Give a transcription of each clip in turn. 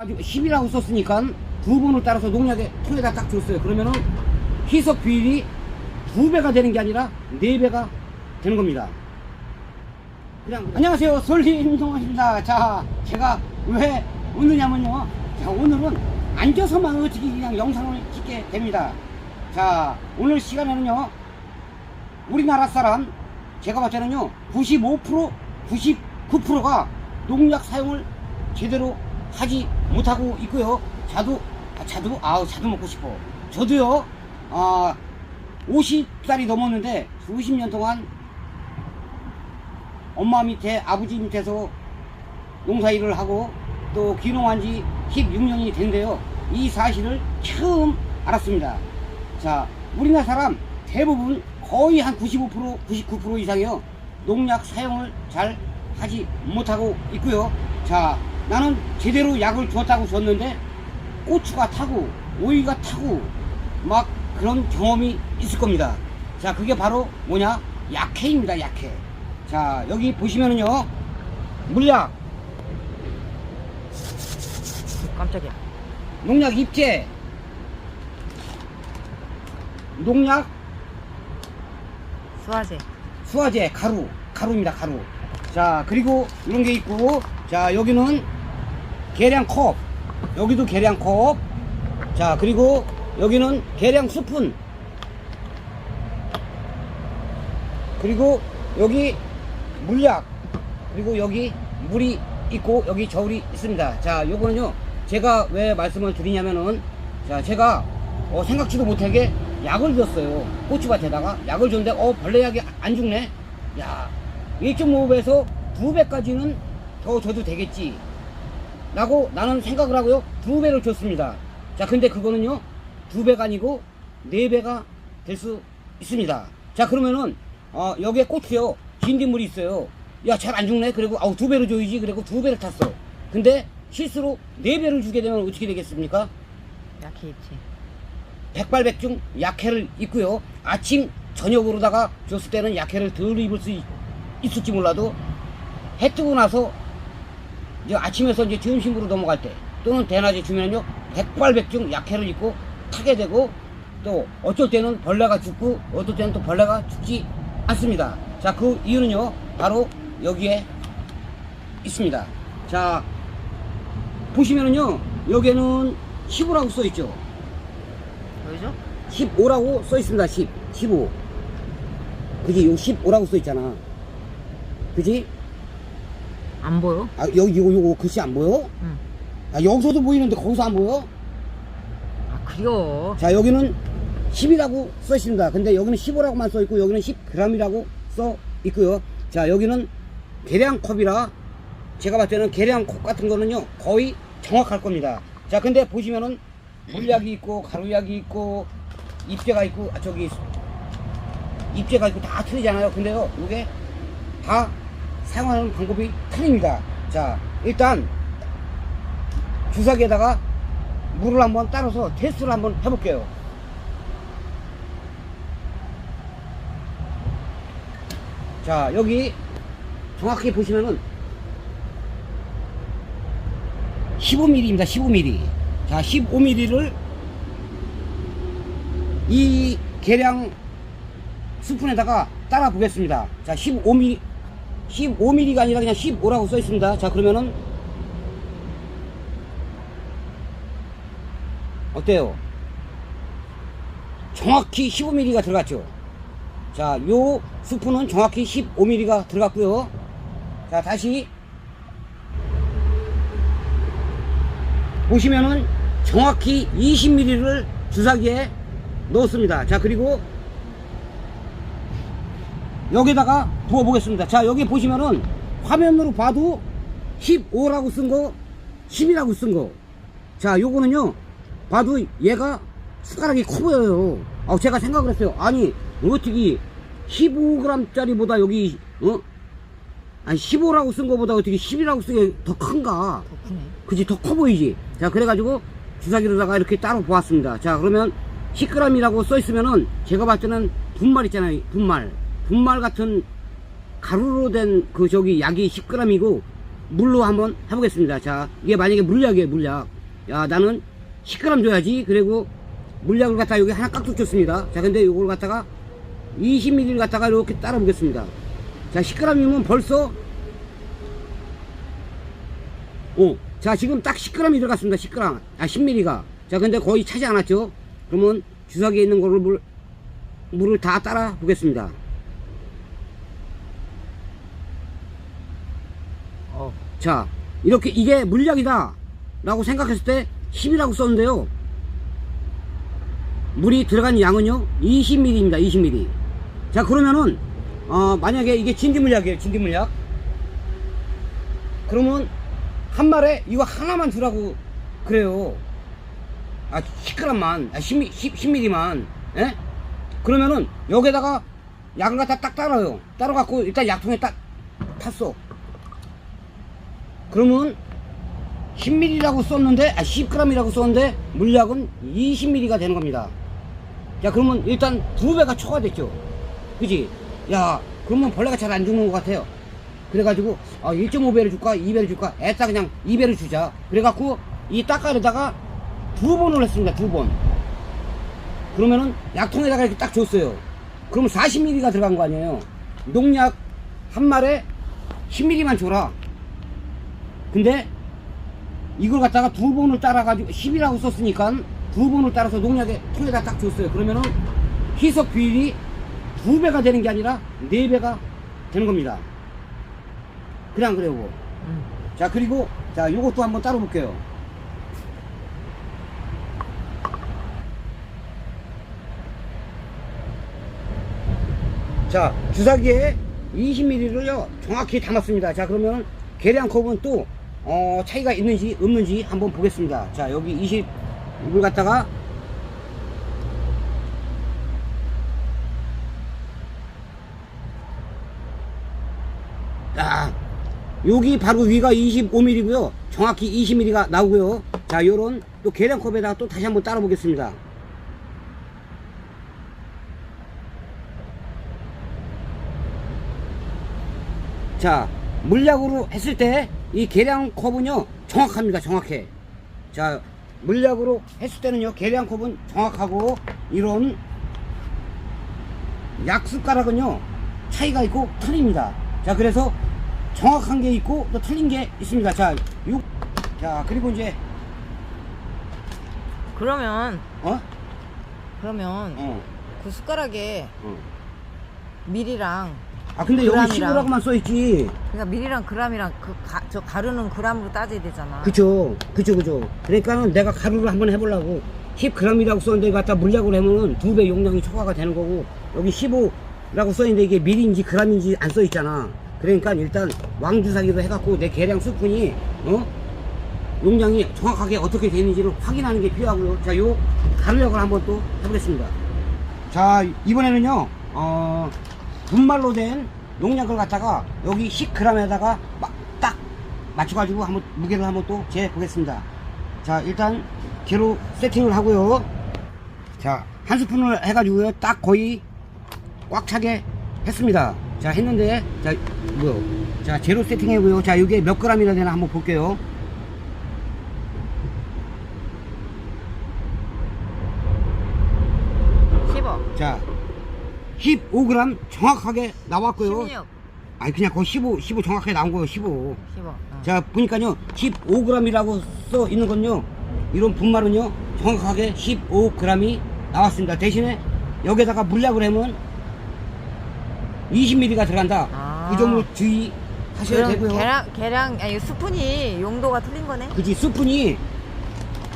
아주 10이라고 썼으니까 두 번을 따라서 농약에 통에다 딱 줬어요. 그러면은 희석 비율이 두 배가 되는 게 아니라 네 배가 되는 겁니다. 그냥 안녕하세요. 설리임동원입니다. 자, 제가 왜 오느냐면요. 자, 오늘은 앉아서만 어떻게 그냥 영상을 찍게 됩니다. 자, 오늘 시간에는요. 우리나라 사람 제가 봤을 때는요 95% 99%가 농약 사용을 제대로 하지 못하고 있고요. 자두 아, 자두? 아우 자두 먹고 싶어. 저도요 아 50살이 넘었는데 수십 년 동안 엄마 밑에 아버지 밑에서 농사일을 하고 또 귀농한 지 16년이 된데요. 이 사실을 처음 알았습니다. 자 우리나라 사람 대부분 거의 한 95% 99% 이상이요. 농약 사용을 잘 하지 못하고 있고요. 자 나는 제대로 약을 줬다고 줬는데 고추가 타고 오이가 타고 막 그런 경험이 있을 겁니다. 자 그게 바로 뭐냐? 약해입니다 약해. 자 여기 보시면은요. 물약. 깜짝이야. 농약 입제. 농약 수화제. 수화제 가루. 가루입니다 가루. 자 그리고 이런 게 있고. 자 여기는 계량컵. 여기도 계량컵. 자 그리고 여기는 계량 스푼. 그리고 여기 물약. 그리고 여기 물이 있고 여기 저울이 있습니다. 자 요거는요 제가 왜 말씀을 드리냐면은 자 제가 어, 생각지도 못하게 약을 줬어요. 고추밭에다가 약을 줬는데 어 벌레 약이 안 죽네? 야 1.5배에서 2배까지는 더 줘도 되겠지 라고 나는 생각을 하고요. 두 배를 줬습니다. 자 근데 그거는요 두 배가 아니고 네 배가 될 수 있습니다. 자 그러면은 어, 여기에 고추요. 진딧물이 있어요. 야 잘 안 죽네? 그리고 아우 두 배로 줘야지. 그리고 두 배를 탔어. 근데 실수로 네 배를 주게 되면 어떻게 되겠습니까? 약해 있지. 백발백중 약해를 입고요. 아침 저녁으로다가 줬을 때는 약해를 덜 입을 수 있, 있을지 몰라도 해 뜨고 나서 이제 아침에서 이제 점심으로 넘어갈 때 또는 대낮에 주면요 백발백중 약해를 입고 타게 되고 또 어쩔 때는 벌레가 죽고 어떨 때는 또 벌레가 죽지 않습니다. 자 그 이유는요 바로 여기에 있습니다. 자 보시면은요 여기에는 15라고 써 있죠. 보이죠? 15라고 써 있습니다. 10, 15. 그지? 요 15라고 써 있잖아. 그지? 안 보여? 아, 여기, 요거, 요거 글씨 안 보여? 응. 아, 여기서도 보이는데 거기서 안 보여? 아, 그려. 자, 여기는 10이라고 써 있습니다. 근데 여기는 15라고만 써 있고, 여기는 10g이라고 써 있고요. 자, 여기는 계량 컵이라 제가 봤을 때는 계량 컵 같은 거는요, 거의 정확할 겁니다. 자, 근데 보시면은 물약이 있고, 가루약이 있고, 입제가 있고, 아, 저기, 입제가 있고 다 틀리잖아요. 근데요, 이게 다 사용하는 방법이 틀립니다. 자, 일단 주사기에다가 물을 한번 따라서 테스트를 한번 해볼게요. 자, 여기 정확히 보시면은 15mm입니다. 15mm. 자, 15mm를 이 계량 스푼에다가 따라 보겠습니다. 자, 15mm, 15mm가 아니라 그냥 15라고 써 있습니다. 자, 그러면은 어때요? 정확히 15mm가 들어갔죠. 자, 요 스푼은 정확히 15mm가 들어갔고요. 자, 다시 보시면은 정확히 20mm를 주사기에 넣었습니다. 자, 그리고 여기다가 부어 보겠습니다. 자, 여기 보시면은 화면으로 봐도 15라고 쓴 거, 10이라고 쓴 거. 자, 요거는요, 봐도 얘가 숟가락이 커 보여요. 아, 제가 생각을 했어요. 아니, 어떻게 15g짜리보다 여기, 어? 아니, 15라고 쓴 거보다 어떻게 10이라고 쓴게더 큰가? 더 크네. 그지 더 커 보이지 자 그래가지고 주사기로다가 이렇게 따로 보았습니다 자 그러면 10g이라고 써 있으면은 제가 봤을 때는 분말 있잖아요 분말 분말 같은 가루로 된 그 저기 약이 10g이고 물로 한번 해보겠습니다. 자, 이게 만약에 물약이에요, 물약. 야, 나는 10g 줘야지. 그리고 물약을 갖다 여기 하나 깍둑 줬습니다. 자, 근데 이걸 갖다가 20ml를 갖다가 이렇게 따라 보겠습니다. 자, 10g이면 벌써 오, 자, 지금 딱 10g이 들어갔습니다. 10g. 아, 10ml가. 자, 근데 거의 차지 않았죠? 그러면 주사기에 있는 거를 물, 물을 다 따라 보겠습니다. 자, 이렇게 이게 물약이다. 라고 생각했을 때 10이라고 썼는데요. 물이 들어간 양은요, 20ml입니다. 20ml. 자, 그러면은, 어, 만약에 이게 진기물약이에요. 진기물약. 그러면, 한 말에 이거 하나만 주라고 그래요. 아, 10g만, 아, 10, 10, 10ml만. 예? 그러면은, 여기다가 약을 갖다 딱 따라요. 따라갖고, 일단 약통에 딱 탔어. 그러면 10ml라고 썼는데 아 10g이라고 썼는데 물약은 20ml가 되는 겁니다. 자 그러면 일단 두 배가 초과됐죠. 그지? 야 그러면 벌레가 잘 안 죽는 것 같아요. 그래가지고 아 1.5배를 줄까 2배를 줄까 애따 그냥 2배를 주자. 그래갖고 이 따까리다가 두 번을 했습니다. 두 번. 그러면은 약통에다가 이렇게 딱 줬어요. 그러면 40ml가 들어간 거 아니에요. 농약 한 말에 10ml만 줘라. 근데 이걸 갖다가 두 번을 따라가지고 10이라고 썼으니까 두 번을 따라서 농약에 통에다 딱 줬어요. 그러면은 희석 비율이 두 배가 되는 게 아니라 네 배가 되는 겁니다. 그냥 그래요. 뭐. 음. 자 그리고 자 요것도 한번 따로 볼게요. 자 주사기에 20ml를요 정확히 담았습니다. 자 그러면 계량 컵은 또 어, 차이가 있는지 없는지 한번 보겠습니다. 자 여기 20 이걸 갖다가 자 여기 바로 위가 25mm고요. 정확히 20mm가 나오고요. 자, 요런 또 계량컵에다가 또 다시 한번 따라 보겠습니다. 자, 물약으로 했을 때 이 계량 컵은요, 정확합니다. 정확해. 자, 물약으로 했을 때는요, 계량 컵은 정확하고 이런 약 숟가락은요, 차이가 있고 틀립니다. 자, 그래서 정확한 게 있고 또 틀린 게 있습니다. 자, 육, 자 그리고 이제 그러면 어, 그러면 어, 그 숟가락에 어. 밀이랑 아 근데 여기 그람이랑. 15라고만 써 있지. 그러니까 밀이랑 그람이랑 그저 가루는 그람으로 따져야 되잖아. 그쵸, 그쵸, 그쵸. 그러니까는 내가 가루를 한번 해보려고 10g이라고 썼는데 갖다 물약으로 하면은 두 배 용량이 초과가 되는 거고 여기 15라고 써 있는데 이게 밀인지 g인지 안 써 있잖아. 그러니까 일단 왕주사기로 해갖고 내 계량 스푼이 어 용량이 정확하게 어떻게 되는지를 확인하는 게 필요하고요. 자, 요 가루약을 한번 또 해보겠습니다. 자, 이번에는요, 어, 분말로 된 농약을 갖다가 여기 10g에다가 딱 맞춰가지고 한번 무게를 한번 또 재보겠습니다. 자, 일단 재로 세팅을 하고요. 자, 한 스푼을 해가지고요, 딱 거의 꽉 차게 했습니다. 자, 했는데, 자, 뭐요? 자, 재로 세팅해고요. 자, 이게 몇 g이나 되나 한번 볼게요. 씹어. 자, 15g 정확하게 나왔고요. 16. 아니, 그냥 거의 15, 15 정확하게 나온 거예요, 15. 씹어. 어. 자, 보니까요, 15g이라고 써 있는 건요, 이런 분말은요, 정확하게 15g이 나왔습니다. 대신에 여기다가 물약을 하면 20ml가 들어간다. 아. 그 점을 주의하셔야 그럼 되고요. 계량 계량 아니 스푼이 용도가 틀린 거네. 그지 스푼이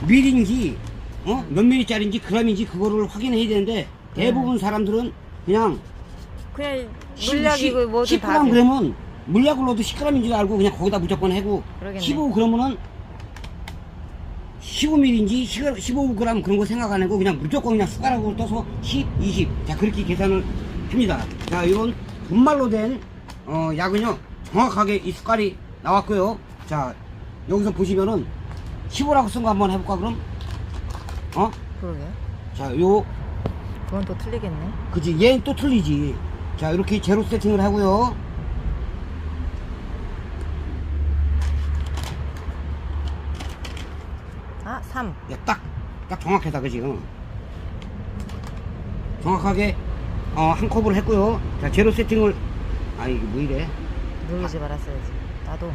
밀인지 어? 몇 밀리짜리인지 그람인지 그거를 확인해야 되는데 대부분 사람들은 그냥 그냥 10, 물약이고 뭐든 10g 다. 돼. 그러면 물약을 넣어도 10g인 줄 알고 그냥 거기다 무조건 해고 그러겠네. 15 그러면은 15mm인지 15g 그런 거 생각 안 하고 그냥 무조건 그냥 숟가락으로 떠서 10, 20. 자, 그렇게 계산을 합니다. 자, 이런 분말로 된, 어, 약은요, 정확하게 이 숟갈이 나왔고요. 자, 여기서 보시면은 15라고 쓴 거 한번 해볼까, 그럼? 어? 그러게. 자, 요, 그건 또 틀리겠네. 그지 얘는 또 틀리지 자 이렇게 제로 세팅을 하고요 아, 3. 딱딱 딱 정확하다 그지 응. 정확하게 어, 한 컵을 했고요 자 제로 세팅을 아 이게 뭐 이래 누르지 말았어야지. 나도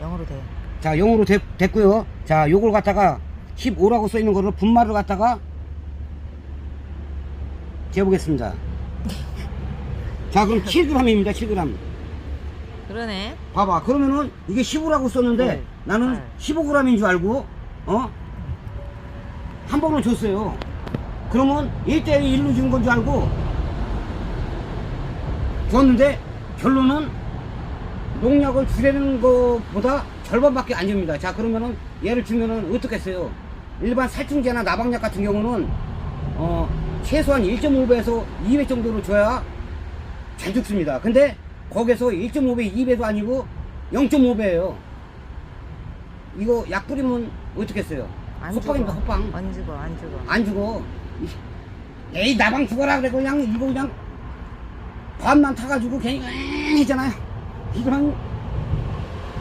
0으로 돼. 자 0으로 됐고요 자 요걸 갖다가 15라고 써있는 거를 분말을 갖다가 재보겠습니다. 자, 그럼 7g입니다, 7g. 그러네. 봐봐. 그러면은 이게 15라고 썼는데 네. 나는 네. 15g인 줄 알고, 어? 한 번을 줬어요. 그러면 1대1로 준 건 줄 알고 줬는데 결론은 농약을 주려는 것보다 절반밖에 안 줍니다. 자, 그러면은 얘를 주면은 어떻겠어요? 일반 살충제나 나방약 같은 경우는 어, 최소한 1.5배에서 2배 정도로 줘야 잘 죽습니다. 근데 거기서 1.5배, 2배도 아니고 0.5배예요. 이거 약 뿌리면 어떻겠어요? 안 호빵입니다, 죽어. 호빵. 안 죽어, 안 죽어. 안 죽어. 에이, 나방 죽어라 그래. 그냥 이거 그냥 반만 타가지고 괜히 응 했잖아요. 이거는,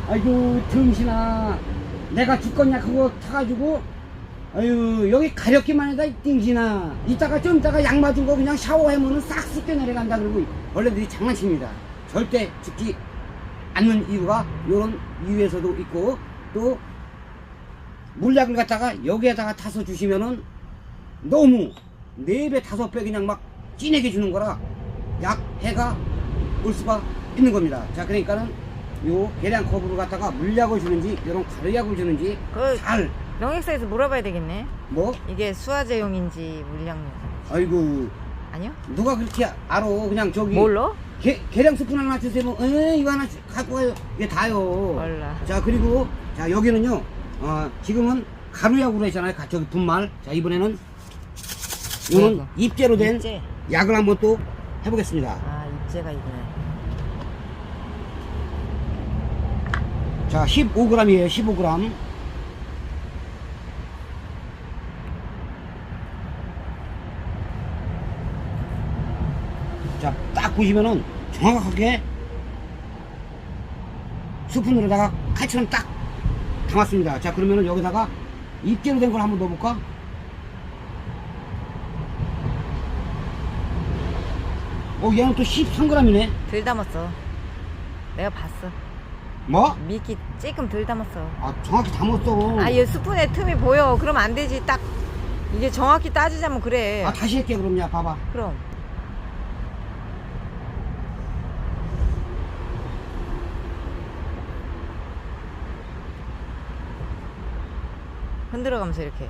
아이고, 등신아. 내가 죽겠냐, 그거 타가지고, 아유, 여기 가렵기만 해다, 이 띵신아. 이따가 좀 이따가 약 맞은 거 그냥 샤워하면은 싹 씻겨 내려간다. 그러고 벌레들이 장난칩니다. 절대 죽지 않는 이유가 요런 이유에서도 있고, 또, 물약을 갖다가 여기에다가 타서 주시면은 너무 네 배 다섯 배 그냥 막 진하게 주는 거라 약 해가 올 수가 있는 겁니다. 자 그러니까는 요 계량 컵으로 갖다가 물약을 주는지 이런 가루약을 주는지 그- 잘 농약사에서 물어봐야 되겠네. 뭐 이게 수화제용인지 물량용. 아이고 아니요? 누가 그렇게 알아 그냥 저기 몰라? 게, 계량 스푼 하나 주세요 에 이거 하나 주- 갖고 가요 이게 다요 몰라. 자 그리고 자 여기는요 어, 지금은 가루약으로 했잖아요 가- 저기 분말 자 이번에는 이거는 이거. 입제로 된 입제. 약을 한번 또 해보겠습니다 아, 입제가 이거네. 자 15g이에요 15g 자 딱 보시면은 정확하게 스푼으로다가 칼처럼 딱 담았습니다 자 그러면은 여기다가 입제로 된 걸 한번 넣어볼까 어 얘는 또 13g이네 덜 담았어. 내가 봤어. 뭐? 미끼 조금 덜 담았어. 아 정확히 담았어 아, 얘 스푼에 틈이 보여. 그러면 안 되지. 딱 이게 정확히 따지자면 그래. 아 다시 할게 그럼요 봐봐 그럼. 흔들어가면서 이렇게.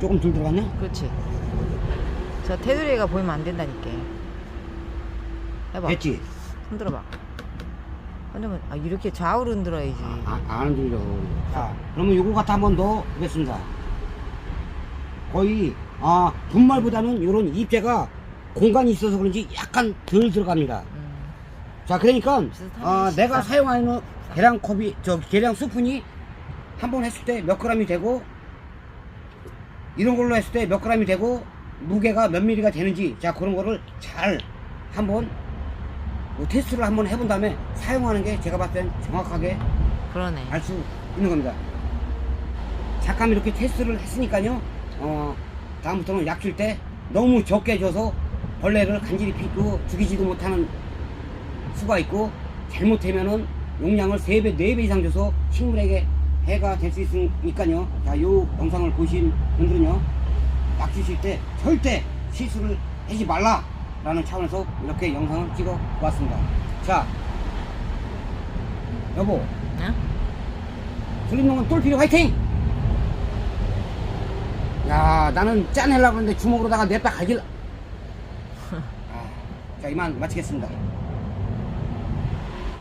조금 덜 들어갔냐? 그렇지. 저 테두리가 보이면 안 된다니까. 해봐. 됐지? 흔들어봐. 흔들면 아 이렇게 좌우로 흔들어야지. 아, 안 흔들려. 자, 그러면 요거 갖다 한번 넣어 보겠습니다. 거의, 아, 분말보다는 요런 입자가 공간이 있어서 그런지 약간 덜 들어갑니다. 음. 자, 그러니까, 진짜. 내가 사용하는 계량 컵이, 저, 계량 스푼이 한 번 했을 때 몇 그램이 되고, 이런 걸로 했을 때 몇 그램이 되고, 무게가 몇 미리가 되는지, 자, 그런 거를 잘 한번 뭐 테스트를 한번 해본 다음에 사용하는 게 제가 봤을 땐 정확하게 그러네. 알 수 있는 겁니다. 잠깐 이렇게 테스트를 했으니까요. 어, 다음부터는 약 줄 때 너무 적게 줘서 벌레를 간질히 피고 죽이지도 못하는 수가 있고 잘못되면은 용량을 3배, 4배 이상 줘서 식물에게 해가 될 수 있으니까요. 자, 요 영상을 보신 분들은요. 약 주실 때 절대 실수를 하지 말라 라는 차원에서 이렇게 영상을 찍어 보았습니다. 자, 여보, 응? 놈은 똘필이 화이팅! 야, 나는 짜내려고 했는데 주먹으로다가 냅다 갈길. 아, 자, 이만 마치겠습니다.